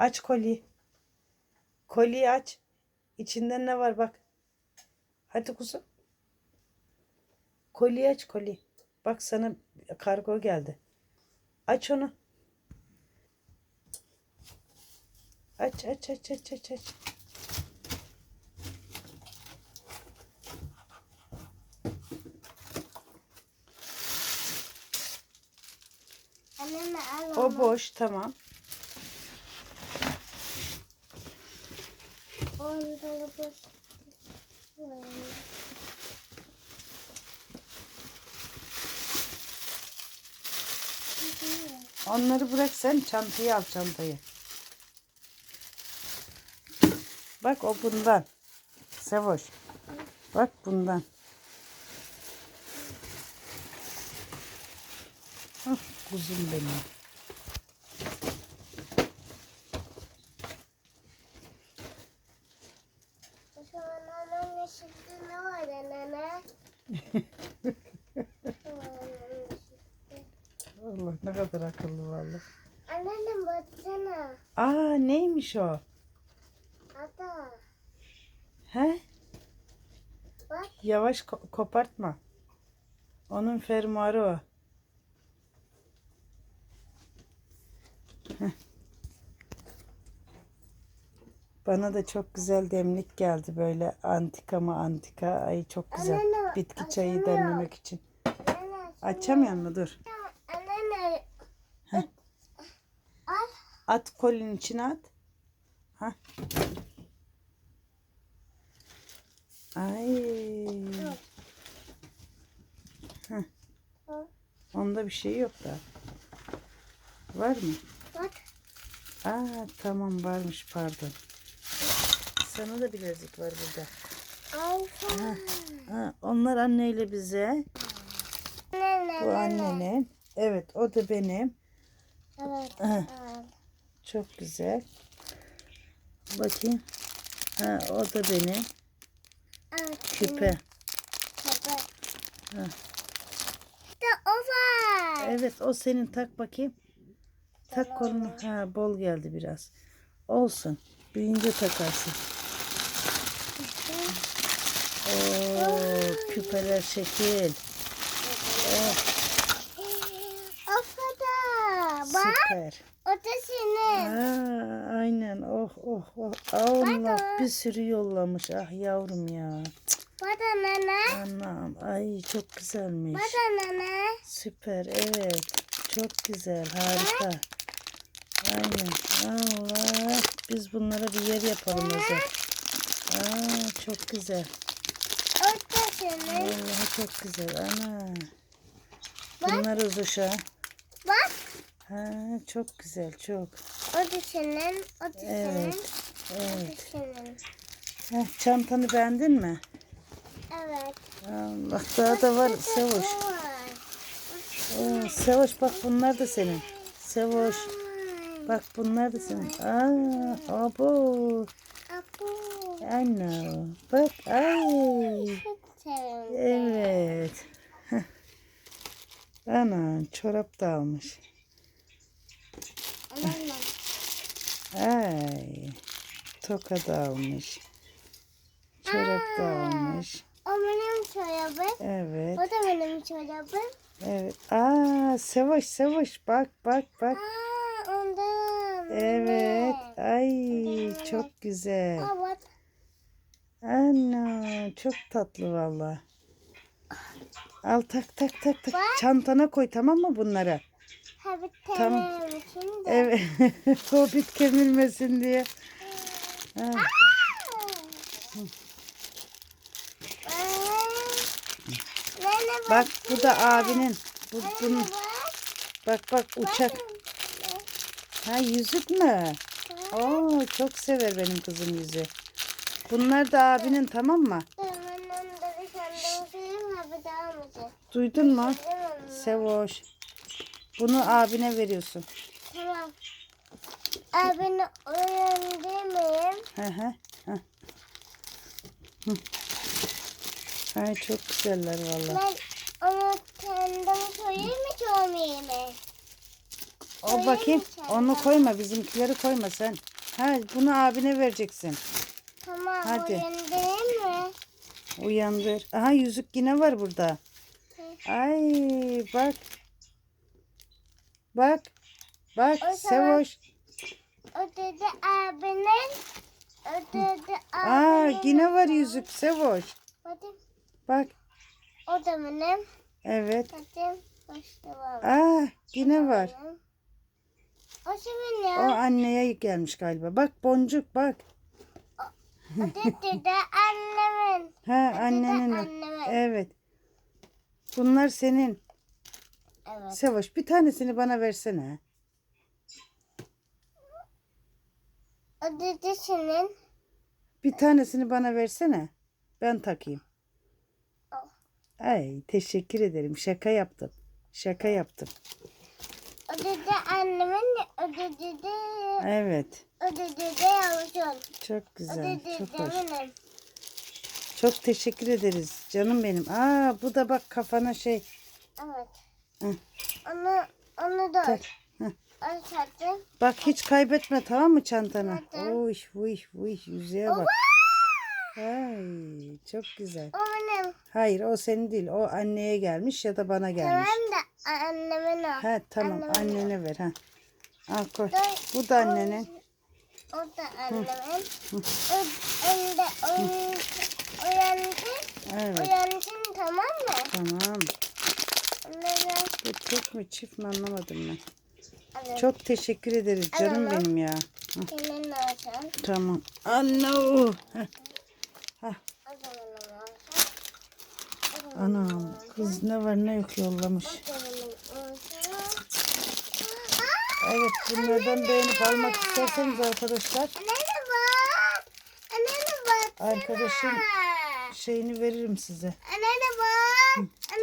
Aç kolyeyi. Kolyeyi aç. İçinde ne var bak. Hadi kuzum. Kolyeyi aç kolyeyi. Bak sana kargo geldi. Aç onu. Aç aç aç aç aç aç. O boş tamam. Onları bırak sen çantayı al çantayı. Bak o bundan. Sevoş. Bak bundan. Hah, kuzum benim. Şimdi ne var anneanne? Allah ne kadar akıllı vallahi. Anneannem baksana. Aa neymiş o? Ata. He? Bak. Yavaş ko- kopartma. Onun fermuarı o. Bana da çok güzel demlik geldi böyle antika mı antika. Ay çok güzel. Anneanne, Bitki çayı açamıyor. demlemek için. Açamıyor mu? Dur. Anneanne. Heh. Al. At kolinin içine at. Ha. Ay. Heh. Onda bir şey yok da. Var mı? Bak. Aa tamam varmış pardon. Sana da bilezik var burada. Ha, onlar anneyle bize. Bu annenin. Evet o da benim. Evet. Ha, çok güzel. Bakayım. Ha, o da benim. Al. Küpe. Küpe. Ha. O var. Evet o senin tak bakayım. Tak kolunu. Ha bol geldi biraz. Olsun. Büyüyünce takarsın. Küpeler şekil. Oh, Of da. Bak. süper. O da senin. Aa, aynen. Oh oh oh. Allah Bak. bir sürü yollamış. Ah yavrum ya. Bak anne. Anam. Ay çok güzelmiş. Bak anne. Süper. Evet. Çok güzel. Harika. Aynen. Allah. Biz bunlara bir yer yapalım özel. Aa, çok güzel. Senin. Vallahi çok güzel. Ana. Bak. Bunlar uzuşa. Bak. Ha, çok güzel. Çok. O da senin. O da senin. Evet. O da Evet. senin. Heh, çantanı beğendin mi? Evet. Allah daha da var Sevoş. Oo, Sevoş bak bunlar da senin. Sevoş. Bak bunlar da senin. Aa, abo. Apo. Anne. Bak ay. Sevindim. Evet. Ana çorap da almış. Ay. Toka da almış. Çorap da almış. O benim çorabım. Evet. O da benim çorabım. Evet. Aa, Sevoş Sevoş bak bak bak. Aa ondan. Evet. Ay çok güzel. Aa bak. Ana çok tatlı valla. Al tak tak tak tak. Bak. Çantana koy tamam mı bunları? Ha bir Tamam. de. Evet. Hobbit kemirmesin diye. Bak bu da abinin. Bu, bunun. bak. Bak bak uçak. Ha yüzük mü? Oo çok sever benim kızım yüzüğü. Bunlar da abinin tamam mı? Duydun mu? Sevoş. Bunu abine veriyorsun. Tamam. Abini uyandırmayayım. Hı hı. hı. Ay çok güzeller valla. Ben onu kendim söyleyeyim mi çoğumayayım mı? O bakayım. Onu koyma bizimkileri koyma sen. Ha bunu abine vereceksin. Hadi. uyandırayım mı? Uyandır. Aha yüzük yine var burada. Ay bak. Bak. Bak O Sevoş. O dedi abinin. O dedi Aa abinin. yine var yüzük Sevoş. Bakayım. Bak. O da benim. Evet. Var. Aa yine var. O O anneye gelmiş galiba. Bak boncuk bak. O dedi de annemin. Ha O annenin. annemin. Evet. Bunlar senin. Evet. Sevoş bir tanesini bana versene. O dedi senin. Bir tanesini bana versene. Ben takayım. Al. Ay teşekkür ederim. Şaka yaptım. Şaka yaptım. O dedi annemin. O dedi de. Evet. O dedi de yavrucuğum. Çok güzel. dedi Çok hoş. benim. Çok teşekkür ederiz. Canım benim. Aa bu da bak kafana şey. Evet. Hı. Onu onu da Tak. Bak hiç kaybetme tamam mı çantana? Zaten. Uy uy uy yüzeye bak. Ay çok güzel. O benim. Hayır o senin değil. O anneye gelmiş ya da bana gelmiş. Tamam da annemin o. Ha tamam Annemin o. annene ver ha. Al koy. Bu da annenin. O da annemin. Önde uyan- uyandı. Evet Uyansın tamam mı? tamam. Onları Bu tek mi çift mi anlamadım ben. alın. Çok teşekkür ederiz canım Alalım. benim ya. Senin olsun. Tamam. Anne o. Heh. O zaman Anam kız ne var ne yok yollamış. o zaman olsun. Evet bunlardan beğenip almak isterseniz arkadaşlar arkadaşın şeyini veririm size.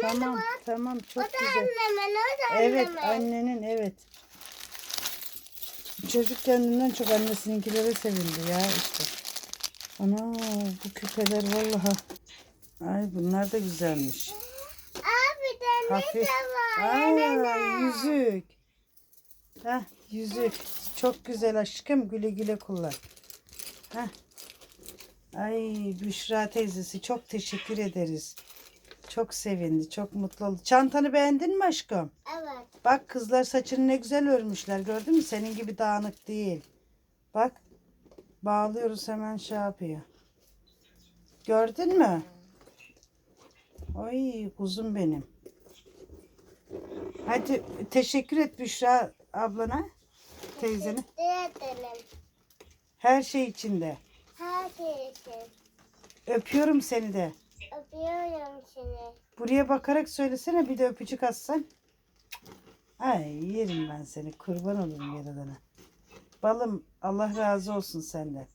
Tamam tamam O çok da güzel. annemin, o da Evet annenin evet. Çocuk kendinden çok annesinkilere sevindi ya işte. Ana bu küpeler vallahi. Ay bunlar da güzelmiş. Abi de ne Hafif. de var? Aa, yüzük. Heh, yüzük. Çok güzel aşkım. Güle güle kullan. Heh. Ay Büşra teyzesi çok teşekkür ederiz. Çok sevindi. Çok mutlu oldu. Çantanı beğendin mi aşkım? Evet. Bak kızlar saçını ne güzel örmüşler. Gördün mü? Senin gibi dağınık değil. Bak. Bağlıyoruz hemen şey yapıyor. Gördün mü? Ay kuzum benim. Hadi teşekkür et Büşra ablana, teyzene. Teşekkür ederim. Her şey içinde. Herkesin. Öpüyorum seni de. Öpüyorum seni. Buraya bakarak söylesene bir de öpücük atsan. Ay yerim ben seni. Kurban olurum yaradana. Balım Allah razı olsun senden.